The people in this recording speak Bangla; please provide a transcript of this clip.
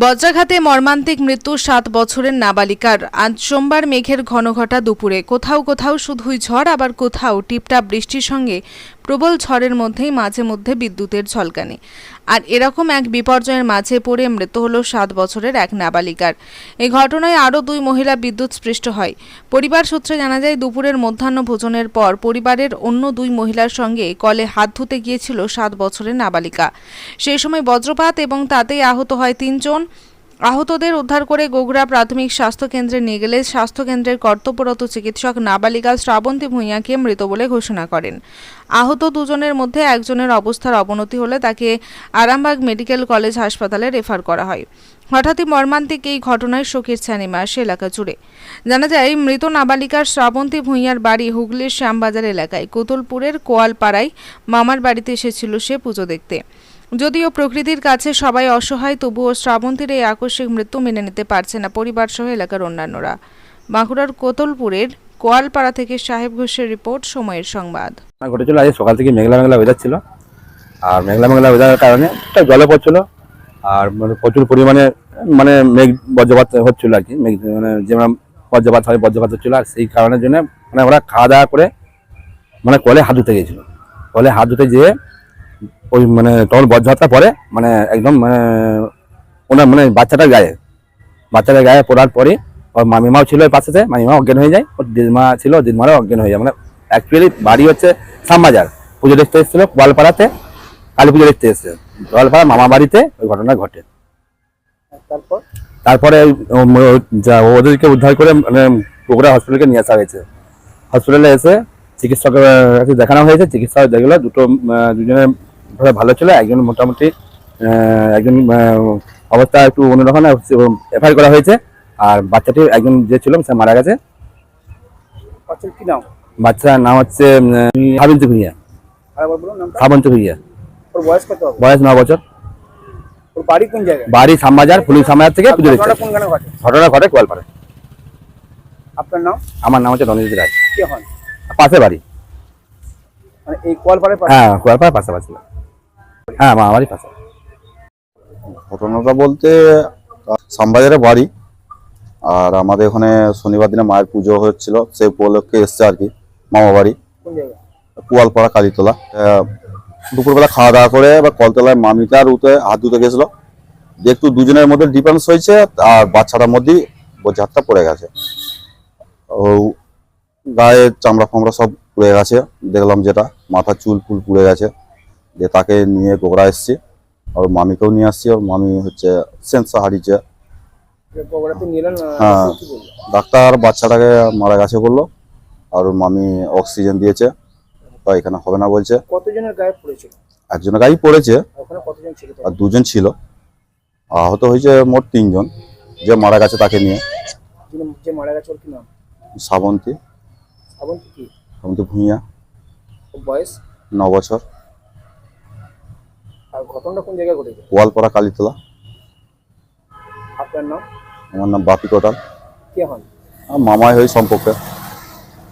বজ্রাঘাতে মর্মান্তিক মৃত্যু সাত বছরের নাবালিকার। আজ সোমবার মেঘের ঘনঘটা দুপুরে। কোথাও কোথাও শুধুই ঝড়, আবার কোথাও টিপটা বৃষ্টির সঙ্গে প্রবল ঝড়ের মধ্যেই মাঝে মধ্যে বিদ্যুতের ঝলকানি। আর এরকম এক বিপর্যয়ের মাঝে পড়ে মৃত্যু হলো সাত বছরের এক নাবালিকার। এই ঘটনায় আরও দুই মহিলা বিদ্যুৎ স্পৃষ্ট হয়। পরিবার সূত্রে জানা যায়, দুপুরের মধ্যাহ্ন ভোজনের পর পরিবারের অন্য দুই মহিলার সঙ্গে কলে হাত ধুতে গিয়েছিল সাত বছরের নাবালিকা। সেই সময় বজ্রপাত এবং তাতেই আহত হয় তিনজন। আহতদের উদ্ধার করে গোগরা প্রাথমিক স্বাস্থ্য কেন্দ্রে নিয়ে গেলে স্বাস্থ্যকেন্দ্রের কর্তব্যরত চিকিৎসক নাবালিকা শ্রাবন্তী ভূঁইয়াকে মৃত বলে ঘোষণা করেন। আহত দুজনের মধ্যে একজনের অবস্থার অবনতি হলে তাকে আরামবাগ মেডিকেল কলেজ হাসপাতালে রেফার করা হয়। হঠাৎই মর্মান্তিক এই ঘটনায় শোকের ছানিমা আসে এলাকা জুড়ে। জানা যায়, মৃত নাবালিকার শ্রাবন্তী ভূঁইয়ার বাড়ি হুগলির শ্যামবাজার এলাকায়। কোতলপুরের কোয়ালপাড়ায় মামার বাড়িতে এসেছিল সে পুজো দেখতে। যদিও প্রকৃতির কাছে সবাই অসহায়, তবুও শ্রাবন্তীর এই আকস্মিক মৃত্যু মেনে নিতে পারছে না পরিবার সহ এলাকার অন্যান্যরা। বাঁকুড়ার কোতলপুরের কোয়ালপাড়া থেকে সাহেব ঘোষের রিপোর্ট, সময়ের সংবাদ। ঘটেছিল, আজ সকাল থেকে মেঘলা মেঘলা ওয়েদার ছিল। আর মেঘলা মেঘলা ওয়েদারের কারণে একটা জলে পড়ছিল। আর মানে প্রচুর পরিমাণে মানে মেঘ বজ্রপাত হচ্ছিল আর কি। মেঘ মানে যেমন বজ্রপাত হয়, বজ্রপাত হচ্ছিল। আর সেই কারণের জন্য মানে ওরা খাওয়া দাওয়া করে মানে কলে হাত ধুতে গিয়েছিল কলে হাত ধুতে যেয়ে ওই মানে তখন বজ্রপাতটা পরে মানে একদম মানে ওনার মানে বাচ্চাটার গায়ে বাচ্চাটার গায়ে পড়ার পরে ওর মামিমাও ছিল ওই পাশেতে মামিমা অজ্ঞান হয়ে যায় ওর দিদমা ছিল দিদমারও অজ্ঞান হয়ে যায়। মানে অ্যাকচুয়ালি বাড়ি হচ্ছে শ্যামবাজার পুজো দেখতে এসেছিল গোয়ালপাড়াতে কালী পুজো দেখতে এসেছে গোয়ালপাড়া মামা বাড়িতে ওই ঘটনা ঘটে। তারপর? তারপরে ওদেরকে উদ্ধার করে মানে বগুড়া হসপিটালকে নিয়ে আসা হয়েছে। হসপিটালে এসে চিকিৎসকের দেখানো হয়েছে চিকিৎসক দেখল দুটো ধরে ভালো ছিল একজন মোটামুটি একজন অবস্থা একটু অন্যরকম এফআইআর করা হয়েছে। আর বাচ্চাটি একজন যে ছিল সে মারা গেছে। বাচ্চার কি নাম? বাচ্চার নাম হচ্ছে সাবন্ত ভুইয়া সাবন্ত ভুইয়া ওর বয়স কত বয়স ন বছর। ওর বাড়ি কোন জায়গায়? বাড়ি শ্যামবাজার পুলিশ শ্যামবাজার থেকে পুজো ঘটনা ঘটে? কোয়ালপাড়ে আপনার নাম? আমার নাম হচ্ছে রণজিৎ রায়। হন? পাশে বাড়ি। মানে এই কোয়ালপাড়ের পাশে? হ্যাঁ কোয়ালপাড়া পাশাপাশি। হ্যাঁ আমার বাড়ি পাশে। ঘটনাটা বলতে, শ্যামবাজারে বাড়ি, আর আমাদের ওখানে শনিবার দিনে মায়ের পুজো হচ্ছিল সেই উপলক্ষে এসছে আর কি মামা বাড়ি। কুয়ালপাড়া, কালীতলা। দুপুরবেলা খাওয়া দাওয়া করে বা কলতলায় মামিটা আর উঠে হাত ধুতে গেছিল। একটু দুজনের মধ্যে ডিফারেন্স হয়েছে, আর বাচ্চাটার মধ্যেই বোঝা হাতটা পড়ে গেছে। ও গায়ে চামড়া ফামড়া সব পুড়ে গেছে, দেখলাম যেটা মাথা চুল ফুল পুড়ে গেছে। দিয়ে তাকে নিয়ে গোগড়া এসছি আর মামিকেও নিয়ে আসছি ওর মামি হচ্ছে সেন্সা হারিয়েছে হ্যাঁ। ডাক্তার বাচ্চাটাকে মারা গেছে বলল আর মামি অক্সিজেন দিয়েছে তো এখানে হবে না বলছে। কতজনের গায়ে পড়েছিল? একজনের গাড়ি পড়েছে আর আর দুজন ছিল। আহত হয়েছে মোট তিনজন যে মারা গেছে তাকে নিয়ে। যিনি যে মারা গেছে ওর কি নাম? শ্রাবন্তী শ্রাবন্তী কি? শ্রাবন্তী ভূঁইয়া। বয়স? ন বছর। আর ঘটনাটা কোন জায়গায় ঘটেছে? গোয়ালপাড়া কালীতলা। আপনার নাম? আমার নাম বাপি কোটাল কে হন? আমার মামাই হয়ে সম্পর্কে।